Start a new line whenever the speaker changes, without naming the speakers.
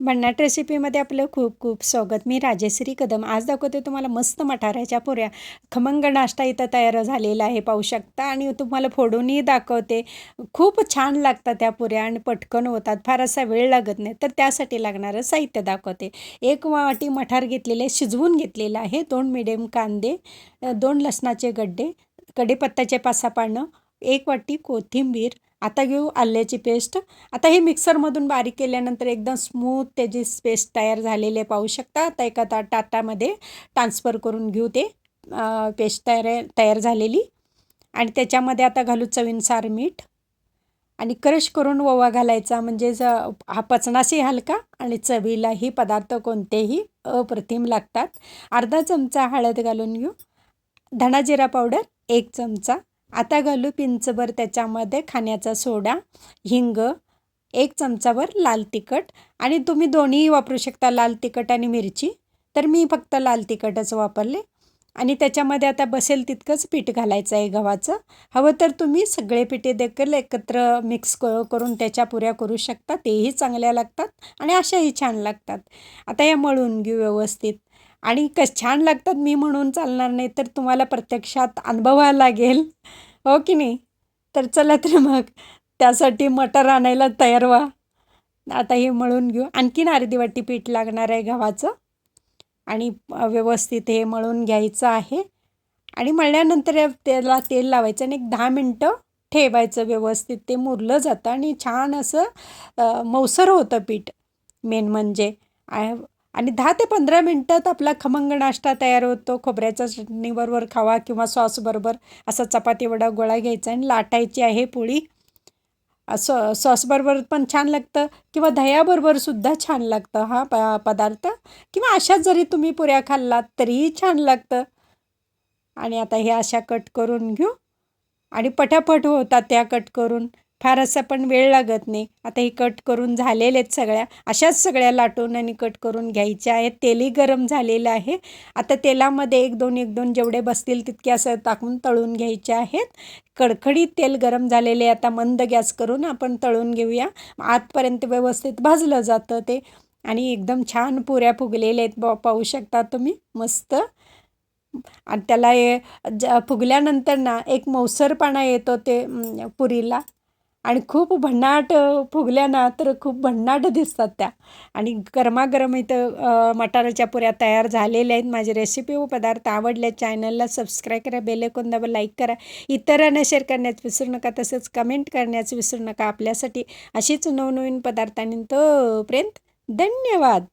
भन्नाट रेसिपीमध्ये आपलं खूप खूप स्वागत. मी राजेश्री कदम. आज दाखवते तुम्हाला मस्त मठाऱ्याच्या पुऱ्या. खमंग नाश्ता इथं तयार झालेला आहे पाहू शकता. आणि तुम्हाला फोडूनही दाखवते. खूप छान लागतात त्या पुऱ्या आणि पटकन होतात. फार असा वेळ लागत नाही. तर त्यासाठी लागणारं साहित्य दाखवते. एक वाटी मठार घेतलेले शिजवून घेतलेलं आहे. दोन मिडियम कांदे दोन लसणाचे गड्डे कढीपत्त्याचे पासा पानं एक वाटी कोथिंबीर आता घेऊ आल्याची पेस्ट. आता हे मिक्सरमधून बारीक केल्यानंतर एकदम स्मूथ त्याची पेस्ट तयार झालेले पाहू शकता. आता एका ता टाटामध्ये ट्रान्सफर करून घेऊ ते. पेस्ट तयार तयार झालेली. आणि त्याच्यामध्ये आता घालू चवीनुसार मीठ. आणि क्रश करून ओवा घालायचा म्हणजे हा पचनाशी हलका आणि चवीलाही पदार्थ कोणतेही अप्रतिम लागतात. अर्धा चमचा हळद घालून घेऊ. धणा जिरा पावडर एक चमचा आता घालू पिंचभर त्याच्यामध्ये खाण्याचा सोडा हिंग एक चमचावर लाल तिखट आणि तुम्ही दोन्ही वापरू शकता लाल तिखट आणि मिरची. तर मी फक्त लाल तिखटच वापरले. आणि त्याच्यामध्ये आता बसेल तितकंच पीठ घालायचं आहे गव्हाचं. हवं तर तुम्ही सगळे पिठे देखील एकत्र मिक्स क करून त्याच्या पुऱ्या करू शकता. तेही चांगल्या लागतात आणि अशाही छान लागतात. आता या मळून घेऊ व्यवस्थित. आणि कस छान लागतात मी म्हणून चालणार नाही तर तुम्हाला प्रत्यक्षात अनुभवायला लागेल. हो की नाही? तर चला तर मग त्यासाठी मटर आणायला तयार व्हा. आता हे मळून घेऊ. आणखीन अर्धी वाटी पीठ लागणार आहे गव्हाचं. आणि व्यवस्थित हे मळून घ्यायचं आहे. आणि मळल्यानंतर त्याला तेल लावायचं आणि एक दहा मिनटं ठेवायचं व्यवस्थित. ते मुरलं जातं आणि छान असं मौसर होतं पीठ. मेन म्हणजे आणि दहा ते पंधरा मिनटात आपला खमंग नाश्ता तयार होतो खोबऱ्याच्या चटणीबरोबर खावा किंवा सॉसबरोबर असा चपाती वडा गोळा घ्यायचा आणि लाटायची आहे पोळी. सॉ सॉसबरोबर पण छान लागतं किंवा दह्याबरोबरसुद्धा छान लागतं हा प पदार्थ. किंवा अशाच जरी तुम्ही पुऱ्या खाल्लात तरीही छान लागतं. आणि आता हे अशा कट करून घेऊ. आणि पटापट होतात त्या कट करून. फार असं पण वेळ लागत नाही. आता हे कट करून झालेले आहेत सगळ्या. अशाच सगळ्या लाटून आणि कट करून घ्यायच्या आहेत. तेलही गरम झालेलं आहे. आता तेलामध्ये एक दोन एक दोन जेवढे बसतील तितके असं टाकून तळून घ्यायचे आहेत. कडकडीत तेल गरम झालेले आता मंद गॅस करून आपण तळून घेऊया. आतपर्यंत व्यवस्थित भाजलं जातं ते. आणि एकदम छान पुऱ्या फुगलेल्या आहेत. ब पाहू शकता तुम्ही. मस्त. आणि त्याला ज फुगल्यानंतर ना एक मौसरपणा येतो ते पुरीला. आणि खूप भन्नाट फुगल्या ना तर खूप भन्नाट दिसतात त्या. आणि गरमागरम इथं मटाराच्या पुऱ्या तयार झालेल्या आहेत. माझी रेसिपी व पदार्थ आवडल्या चॅनलला सबस्क्राईब करा बेलेकोन दाबा लाईक करा. इतरांना शेअर करण्यास विसरू नका तसेच कमेंट करण्यास विसरू नका. आपल्यासाठी अशीच नवनवीन पदार्थांनी तोपर्यंत धन्यवाद.